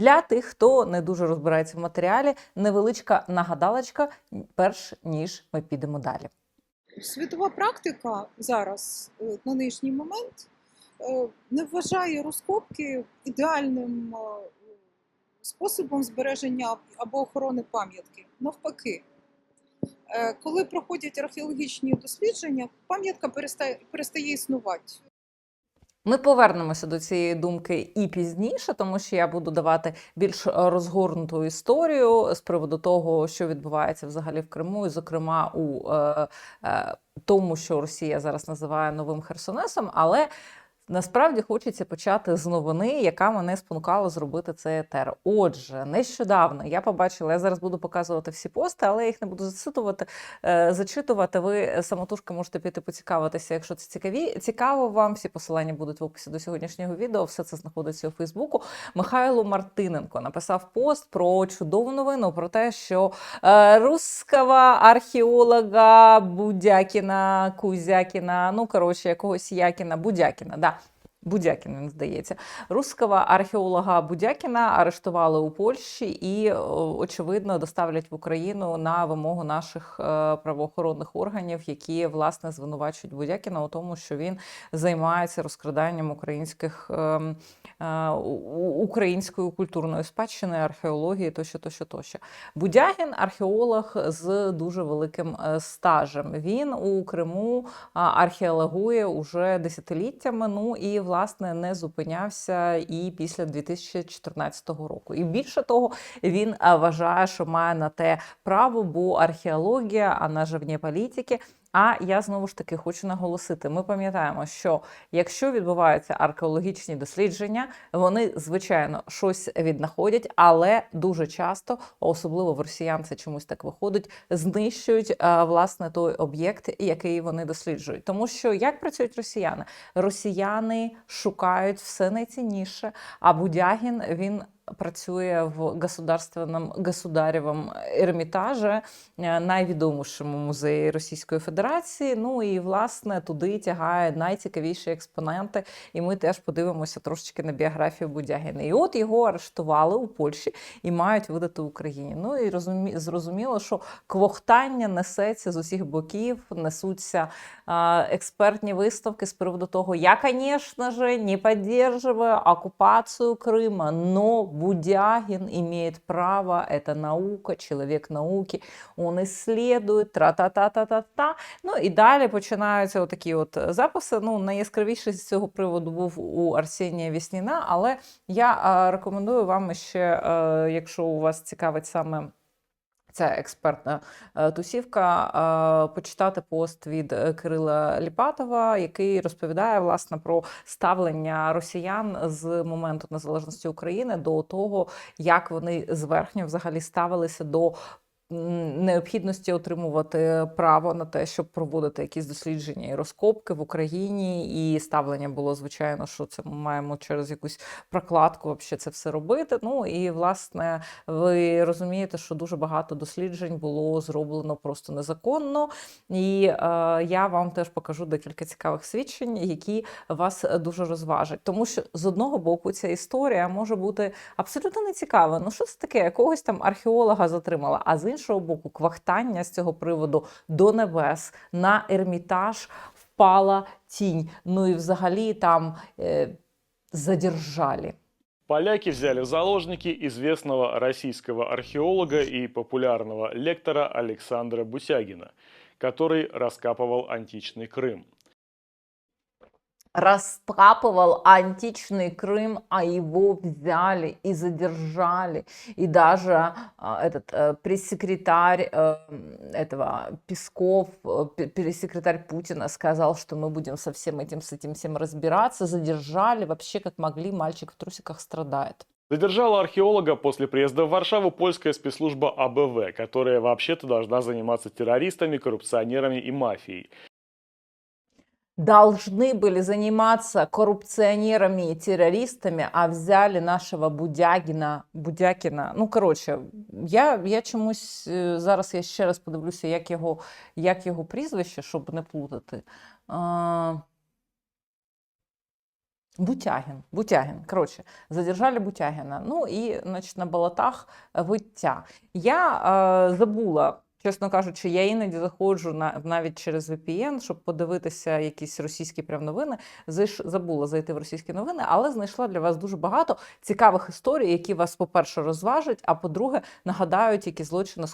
Для тих, хто не дуже розбирається в матеріалі, невеличка нагадалочка, перш ніж ми підемо далі. Світова практика зараз на нинішній момент е, не вважає розкопки ідеальним е, способом збереження або охорони пам'ятки. Навпаки, Е, коли проходять археологічні дослідження, пам'ятка перестає, перестає існувати. Ми повернемося до цієї думки і пізніше, тому що я буду давати більш розгорнуту історію з приводу того, що відбувається взагалі в Криму, і, зокрема, у е, е, тому, що Росія зараз називає новим Херсонесом, але Насправді хочеться почати з новини, яка мене спонукала зробити цей етер. Отже, нещодавно я побачила, я зараз буду показувати всі пости, але я їх не буду зацитувати, е, зачитувати. Ви самотужки можете піти поцікавитися, якщо це цікаві. Цікаво вам. Всі посилання будуть в описі до сьогоднішнього відео. Все це знаходиться у Фейсбуку. Михайло Мартиненко написав пост про чудову новину про те, що е, русского археолога Будякіна, Кузякіна, ну коротше, якогось Якіна, Будякіна. да. Будякін, він здається, русского археолога Будякіна арештували у Польщі і, очевидно, доставлять в Україну на вимогу наших е, правоохоронних органів, які власне звинувачують Будякіна у тому, що він займається розкраданням українських ем, е, української культурної спадщини, археології тощо, тощо, тощо. Будягін археолог з дуже великим е, стажем. Він у Криму археологує уже десятиліттями. Ну і власне не зупинявся і після 2014 року. І більше того, він вважає, що має на те право, бо археологія, а на живні політики. А я знову ж таки хочу наголосити: ми пам'ятаємо, що якщо відбуваються археологічні дослідження, вони звичайно щось віднаходять, але дуже часто, особливо в росіян, це чомусь так виходить, знищують е, власне той об'єкт, який вони досліджують. Тому що як працюють росіяни? Росіяни шукають все найцінніше. А Будягін він. Працює в государственному государєвому ермітажі, е, найвідомішому музеї Російської Федерації. Ну і власне туди тягає найцікавіші експоненти. І ми теж подивимося трошечки на біографію Будягіна. І от його арештували у Польщі і мають видати Україні. Ну і розумі... зрозуміло, що квохтання несеться з усіх боків, несуться експертні виставки з приводу того, я, звісно же, не підтримую оккупацию Крыма, но Будягин имеет право, это наука, человек науки, он исследует, тра-та-та-та-та-та. Ну і далі починаються отакі от записи. Ну, найяскравіший з цього приводу був у Арсенія Вісніна, але я рекомендую вам ще, е, якщо у вас цікавить саме. Ця експертна е, тусівка. е, Почитати пост від е, Кирила Ліпатова, який розповідає власне про ставлення росіян з моменту незалежності України до того, як вони зверхньо взагалі ставилися до необхідності отримувати право на те, щоб проводити якісь дослідження і розкопки в Україні. І ставлення було звичайно, що це ми маємо через якусь прокладку вообще це все робити. Ну і власне ви розумієте, що дуже багато досліджень було зроблено просто незаконно. І е, я вам теж покажу декілька цікавих свідчень, які вас дуже розважать. Тому що з одного боку ця історія може бути абсолютно нецікава. Ну що це таке? Якогось там археолога затримала. А з іншого боку, квахтання з цього приводу до небес на ермітаж впала тінь. Ну і взагалі там е, задержали. Поляки взяли в заложники известного российского археолога и популярного лектора Александра Бусягина, который раскапывал античный Крым. Раскапывал античный Крым, а его взяли и задержали. И даже а, этот э, пресс-секретарь э, этого Песков, э, пресс-секретарь Путина сказал, что мы будем со всем этим, с этим всем разбираться. Задержали вообще как могли, мальчик в трусиках страдает. Задержала археолога после приезда в Варшаву польская спецслужба АБВ, которая вообще-то должна заниматься террористами, коррупционерами и мафией. Должны были заниматься коррупционерами и террористами, а взяли нашого Будягіна, Будякіна. Ну, коротше, я, я чомусь е, зараз я ще раз подивлюся, як його, як його прізвище, щоб не плутати. А, Бутягин, Бутягин, короче, задержали Бутягина. Ну і, значить, на болотах виття. Я е, забула, чесно кажучи, я іноді заходжу на, навіть через VPN, щоб подивитися якісь російські прям новини. Зайш, забула зайти в російські новини, але знайшла для вас дуже багато цікавих історій, які вас, по-перше, розважать, а по-друге, нагадають, які злочини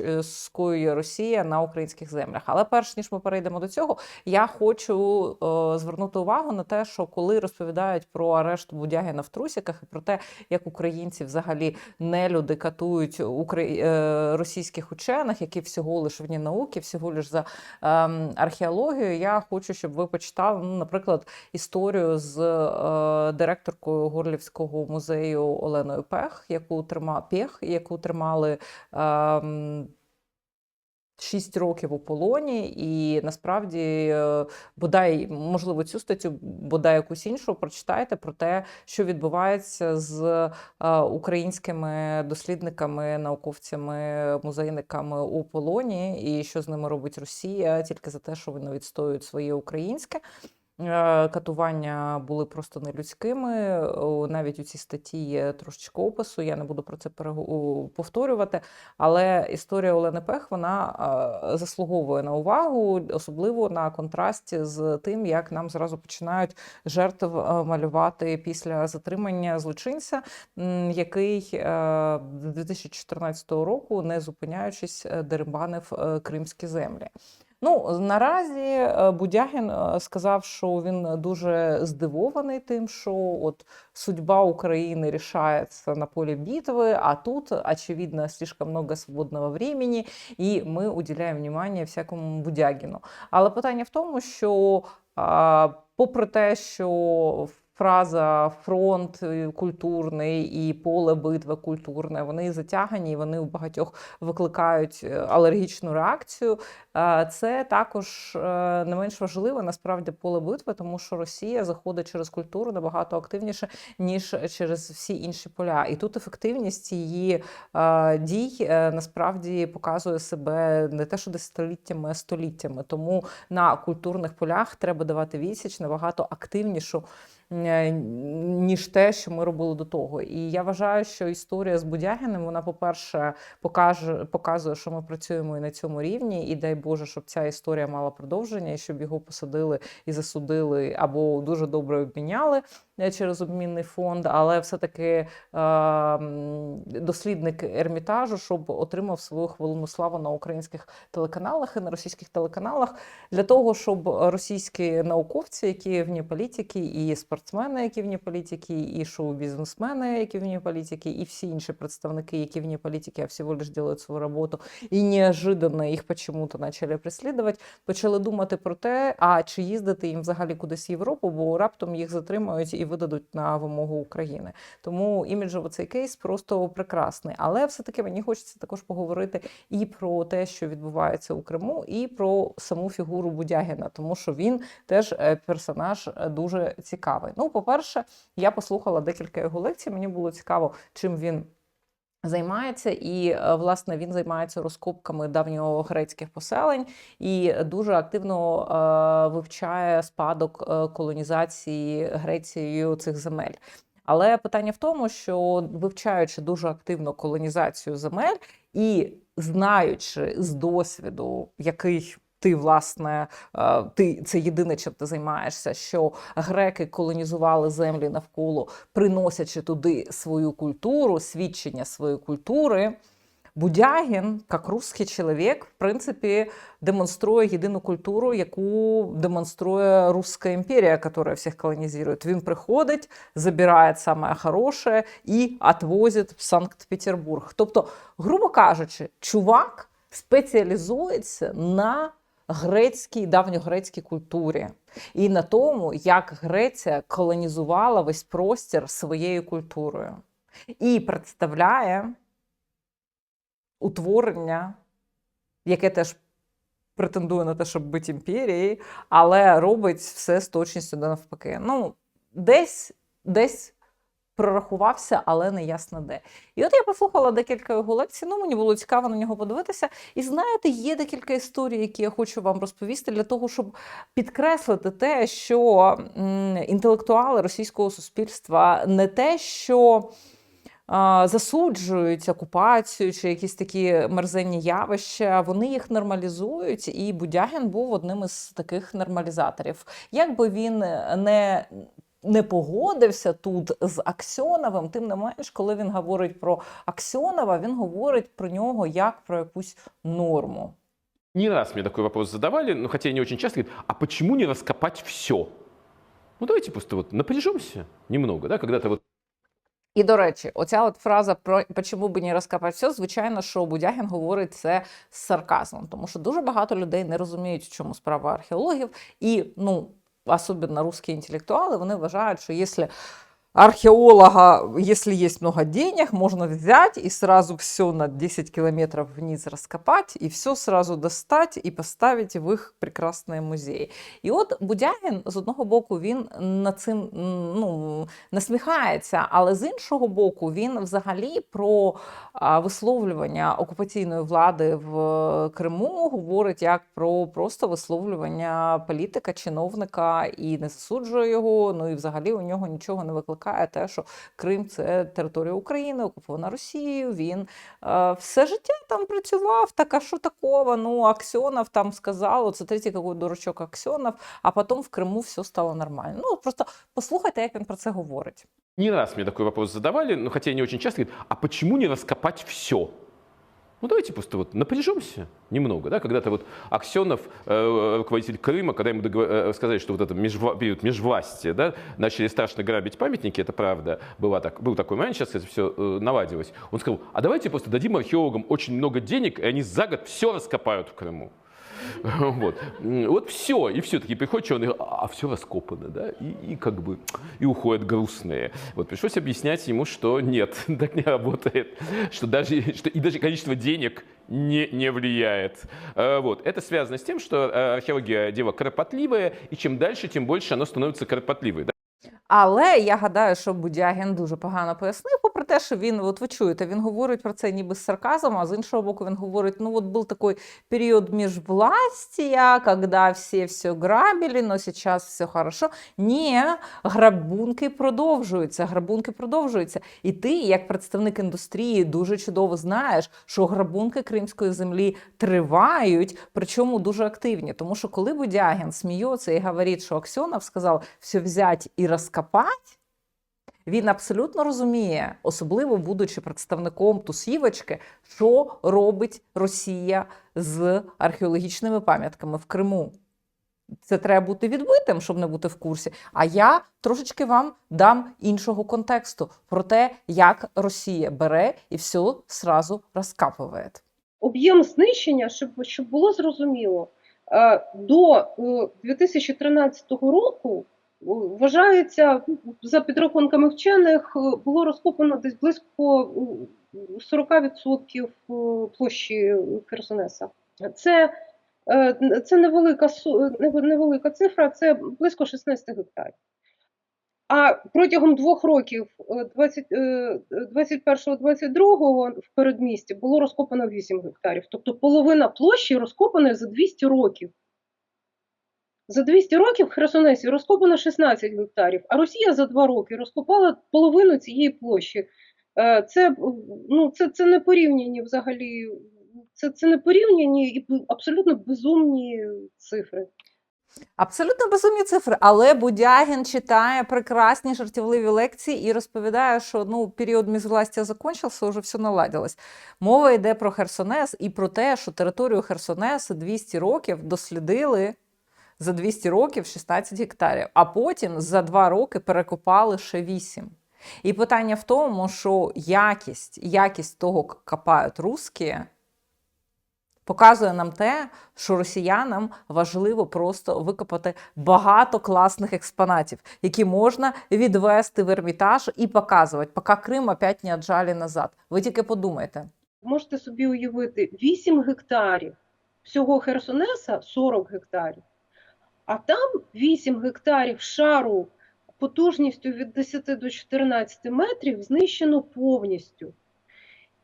е, скоює Росія на українських землях. Але перш ніж ми перейдемо до цього, я хочу е, звернути увагу на те, що коли розповідають про арешт Будягіна в трусіках і про те, як українці взагалі нелюди катують укра- е, російських учених, які всього лиш вні науки, всього лиш за ем, археологію, я хочу, щоб ви почитали, ну, наприклад, історію з е, директоркою Горлівського музею Оленою Пех, яку трима Пех, яку тримали. Ем, Шість років у полоні, і насправді, е, бодай, можливо, цю статтю, бодай якусь іншу, прочитайте про те, що відбувається з е, українськими дослідниками, науковцями, музейниками у полоні, і що з ними робить Росія тільки за те, що вони відстоюють своє українське. Е, Катування були просто нелюдськими. Навіть у цій статті є трошечки опису. Я не буду про це повторювати. Але історія Олени Пех вона е, заслуговує на увагу, особливо на контрасті з тим, як нам зразу починають жертв е, малювати після затримання злочинця, який з 2014 року, не зупиняючись, дерибанив кримські землі. Ну, наразі е, Будягін е, сказав, що він дуже здивований тим, що от судьба України рішається на полі битви, а тут, очевидно, слишком много свободного времени, і ми уділяємо внимание всякому Будягіну. Але питання в тому, що попри те, що фраза фронт культурний і поле битви культурне, вони затягані, вони у багатьох викликають е, алергічну реакцію. Е, Це також е, не менш важливе насправді поле битви, тому що Росія заходить через культуру набагато активніше, ніж через всі інші поля. І тут ефективність її дій насправді показує себе не те, що десятиліттями, а століттями. Тому на культурних полях треба давати відсіч набагато активнішу. Е, Ніж те, що ми робили до того, і я вважаю, що історія з Будягіним, вона, по-перше, покаже, показує, що ми працюємо і на цьому рівні, і дай Боже, щоб ця історія мала продовження, і щоб його посадили і засудили, або дуже добре обміняли е, через обмінний фонд. Але все-таки е, дослідник ермітажу, щоб отримав свою хвилину слави на українських телеканалах і на російських телеканалах, для того, щоб російські науковці, які вні політики, і спортсмени, які вні політики, і шоу-бізнесмени, які вні політики, і всі інші представники, які вні політики, а всего лишь делают свою роботу, і неожиданно їх почему-то почали преслідувати, почали думати про те, а чи їздити їм взагалі кудись в Європу, бо раптом їх затримають і видадуть на вимогу України. Тому іміджово цей кейс просто прекрасний. Але все-таки мені хочеться також поговорити і про те, що відбувається у Криму, і про саму фігуру Будягіна, тому що він теж е, персонаж е, дуже цікавий. Ну, по-перше, я послухала декілька його лекцій. Мені було цікаво, чим він. Займається і е, власне він займається розкопками давньогрецьких поселень і дуже активно е, вивчає спадок е, колонізації Грецією цих земель. Але питання в тому, що вивчаючи дуже активно колонізацію земель і знаючи з досвіду, який ти, власне, е, ти це єдине, чим ти займаєшся, що греки колонізували землі навколо, приносячи туди свою культуру, свідчення своєї культури. Будягін, як русський чоловік, в принципі, демонструє єдину культуру, яку демонструє Руська імперія, яка всіх колонізує. Він приходить, забирає саме хороше і відвозить в Санкт-Петербург. Тобто, грубо кажучи, чувак спеціалізується на грецькій, давньогрецькій культурі і на тому, як Греція колонізувала весь простір своєю культурою і представляє утворення, яке теж претендує на те, щоб бути імперією, але робить все з точністю до навпаки. Ну, десь, десь прорахувався, але не ясно де. І от я послухала декілька його лекцій. Ну мені було цікаво на нього подивитися. І знаєте, є декілька історій, які я хочу вам розповісти для того, щоб підкреслити те, що інтелектуали російського суспільства не те, що засуджують окупацію чи якісь такі мерзенні явища, вони їх нормалізують, і Будягін був одним із таких нормалізаторів. Якби він не не погодився тут з Аксьоновим, тим не менш, коли він говорить про Аксьонова, він говорить про нього як про якусь норму. Не раз мне такой вопрос задавали, но хотя и не очень часто, говорят, а почему не раскопать все? Ну давайте просто вот напряжемся немного, да, когда-то вот І до речі, оця от фраза про «почему би не розкопати все, звичайно, що Будягін говорить це з сарказмом, тому що дуже багато людей не розуміють, в чому справа археологів, і ну особливо русські інтелектуали, вони вважають, що якщо археолога, если есть много денег, можно взять и сразу все на 10 километров вниз раскопать, и все сразу достать і поставить в їх прекрасні музеї. І от Будягін, з одного боку, він над цим ну, насміхається, але з іншого боку, він взагалі про висловлювання окупаційної влади в Криму говорить як про просто висловлювання політика, чиновника і не засуджує його. Ну і взагалі у нього нічого не викликає те, що Крим це територія України, окупована Росією. Він е, все життя там працював. Так а що такого? Ну, Аксьонов там сказав, це третій який дурачок Аксьонов, а потім в Криму все стало нормально. Ну просто послухайте, як він про це говорить. не раз мне такой вопрос задавали, но хотя я не очень часто, говорят, а почему не раскопать все? Ну давайте просто вот напряжемся немного, да, когда-то вот Аксенов, э, руководитель Крыма, когда ему договор- э, сказали, что вот это межва- период межвластия, да, начали страшно грабить памятники, это правда, была так, был такой момент, сейчас это все э, наладилось. Он сказал, а давайте просто дадим археологам очень много денег, и они за год все раскопают в Крыму. Вот. М, вот все, и все таки приходит человек, а все раскопано, да, и, и как бы, и уходят грустные. Вот пришлось объяснять ему, что нет, так не работает, что даже, что и даже количество денег не, не влияет. Э, Вот. Это связано с тем, что э, археология дело кропотливое, и чем дальше, тем больше оно становится кропотливой. да. Але я гадаю, що Будягін дуже погано пояснив, те, що він, от ви чуєте, він говорить про це ніби з сарказмом, а з іншого боку, він говорить: ну от був такий період межвластия, коли всі все грабили, но зараз все хорошо. Ні, грабунки продовжуються. Грабунки продовжуються. І ти, як представник індустрії, дуже чудово знаєш, що грабунки кримської землі тривають, причому дуже активні. Тому що коли Будягін сміється і говорить, що Аксьонов сказав все взять і розкопати, він абсолютно розуміє, особливо будучи представником тусівочки, що робить Росія з археологічними пам'ятками в Криму. Це треба бути відбитим, щоб не бути в курсі. А я трошечки вам дам іншого контексту про те, як Росія бере і все сразу розкапує. об'єм знищення, щоб, щоб було зрозуміло, е, до е, 2013 року е, вважається, за підрахунками вчених, е, було розкопано десь близько е, 40% е, площі Херсонеса. Це, е, це невелика, невелика цифра, це близько 16 гектарів. А протягом двох років, е, 20, е, 21-22 в передмісті було розкопано 8 гектарів. Тобто половина площі розкопана за 200 років. За 200 років Херсонесі розкопано 16 гектарів, а Росія за 2 роки розкопала половину цієї площі. Е, Це, ну, це, це не порівняні взагалі. Це, це не порівняні і абсолютно безумні цифри. Абсолютно безумні цифри, але Будягін читає прекрасні жартівливі лекції і розповідає, що ну період міжвластя закінчився, вже все наладилось. Мова йде про Херсонес і про те, що територію Херсонесу 200 років дослідили за 200 років 16 гектарів, а потім за 2 роки перекопали ще 8. І питання в тому, що якість, якість того, як копають русські, показує нам те, що росіянам важливо просто викопати багато класних експонатів, які можна відвести в Ермітаж і показувати, поки Крим опять не отжали назад. Ви тільки подумайте. Можете собі уявити 8 гектарів всього Херсонеса 40 гектарів, а там 8 гектарів шару потужністю від 10 до 14 метрів знищено повністю.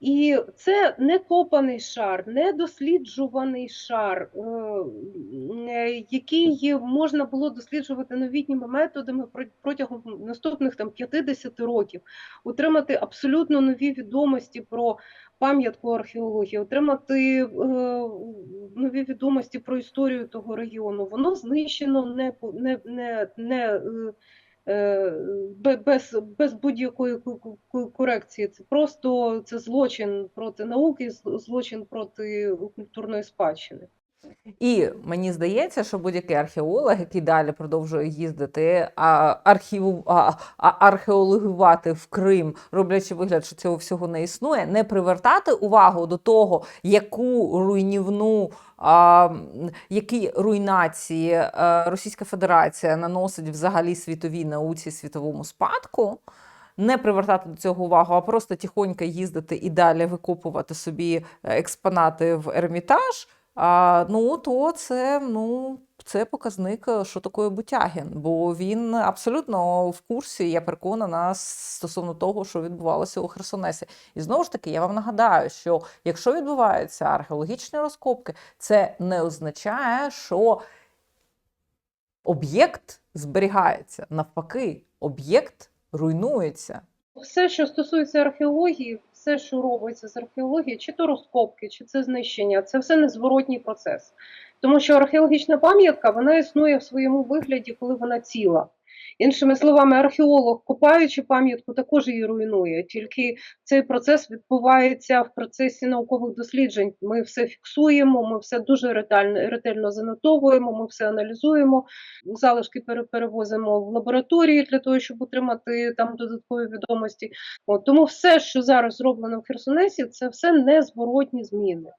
І це не копаний шар, не досліджуваний шар, е, який можна було досліджувати новітніми методами протягом наступних там 50 років, отримати абсолютно нові відомості про пам'ятку археології, отримати е, нові відомості про історію того регіону. Воно знищено не, не, не, не е, е, без, без будь-якої корекції. Це просто це злочин проти науки, злочин проти культурної спадщини. І мені здається, що будь-який археолог, який далі продовжує їздити, а, архіву, а, а, археологувати в Крим, роблячи вигляд, що цього всього не існує, не привертати увагу до того, яку руйнівну. А, які руйнації е, Російська Федерація наносить взагалі світовій науці, світовому спадку, не привертати до цього увагу, а просто тихонько їздити і далі викопувати собі е, експонати в Ермітаж. А, ну, то це, ну, це показник, е, що таке Бутягін, бо він абсолютно в курсі, я переконана, стосовно того, що відбувалося у Херсонесі. І знову ж таки, я вам нагадаю, що якщо відбуваються археологічні розкопки, це не означає, що об'єкт зберігається. Навпаки, об'єкт руйнується. Все, що стосується археології, все, що робиться з археології, чи то розкопки, чи це знищення, це все незворотній процес. Тому що археологічна пам'ятка вона існує в своєму вигляді, коли вона ціла. Іншими словами, археолог, копаючи пам'ятку, також її руйнує. Тільки цей процес відбувається в процесі наукових досліджень. Ми все фіксуємо, ми все дуже ретельно, ретельно занотовуємо, ми все аналізуємо, залишки пере- перевозимо в лабораторії для того, щоб отримати там додаткові відомості. От, тому все, що зараз зроблено в Херсонесі, це все незворотні зміни.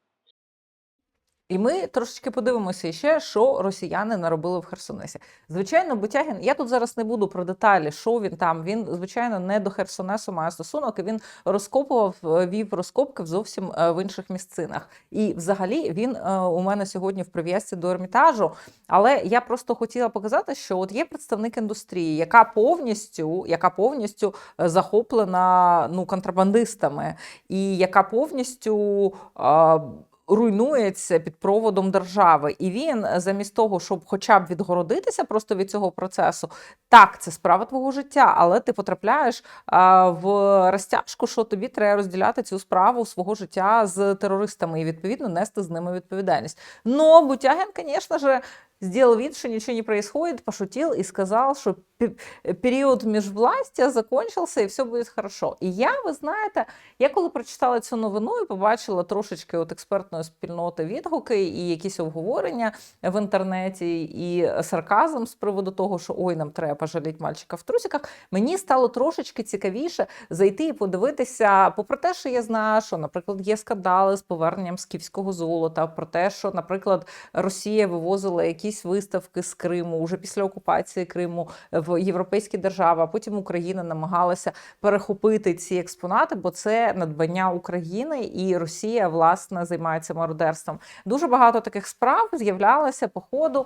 І ми трошечки подивимося ще, що росіяни наробили в Херсонесі. Звичайно, Бутягін, я тут зараз не буду про деталі, що він там. Він, звичайно, не до Херсонесу має стосунок, він розкопував, е, вів розкопки в зовсім е, в інших місцинах. І взагалі він е, у мене сьогодні в прив'язці до Ермітажу. Але я просто хотіла показати, що от є представник індустрії, яка повністю, яка повністю захоплена ну, контрабандистами, і яка повністю. Руйнується під проводом держави, і він е, замість того, щоб хоча б відгородитися просто від цього процесу, так, це справа твого життя, але ти потрапляєш в розтяжку, що тобі треба розділяти цю справу свого життя з терористами і відповідно нести з ними відповідальність. Ну Бутягин, звісно же, сделал вид, что ничего не происходит, пошутил и сказал, что пе- період міжвластя закончився і все буде хорошо. І я, ви знаєте, я коли прочитала цю новину і побачила трошечки от експертної спільноти відгуки і якісь обговорення в інтернеті, і сарказм з приводу того, що ой, нам треба пожаліти мальчика в трусиках, мені стало трошечки цікавіше зайти і подивитися, попри те, що я знаю, що, наприклад, є скандали з поверненням скіфського золота, про те, що, наприклад, Росія вивозила якісь виставки з Криму уже після окупації Криму в європейські держави, а потім Україна намагалася перехопити ці експонати, бо це надбання України, і Росія власне займається мародерством. Дуже багато таких справ з'являлося по ходу.